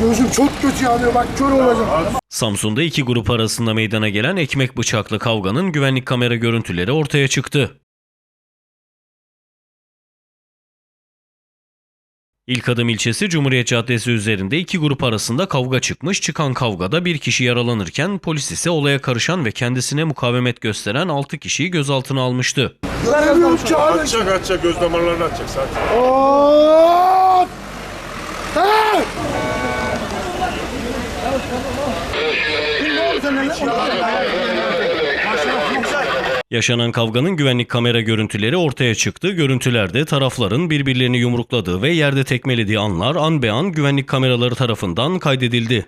Gözüm çok kötü yanıyor bak kör olacağım. Samsun'da iki grup arasında meydana gelen ekmek bıçaklı kavganın güvenlik kamera görüntüleri ortaya çıktı. İlk adım ilçesi Cumhuriyet Caddesi üzerinde iki grup arasında kavga çıkmış. Çıkan kavgada bir kişi yaralanırken polis ise olaya karışan ve kendisine mukavemet gösteren 6 kişiyi gözaltına almıştı. Açacak açacak göz damarlarını açacak sakin. Hop! Yaşanan kavganın güvenlik kamera görüntüleri ortaya çıktı. Görüntülerde tarafların birbirlerini yumrukladığı ve yerde tekmelediği anlar an be an güvenlik kameraları tarafından kaydedildi.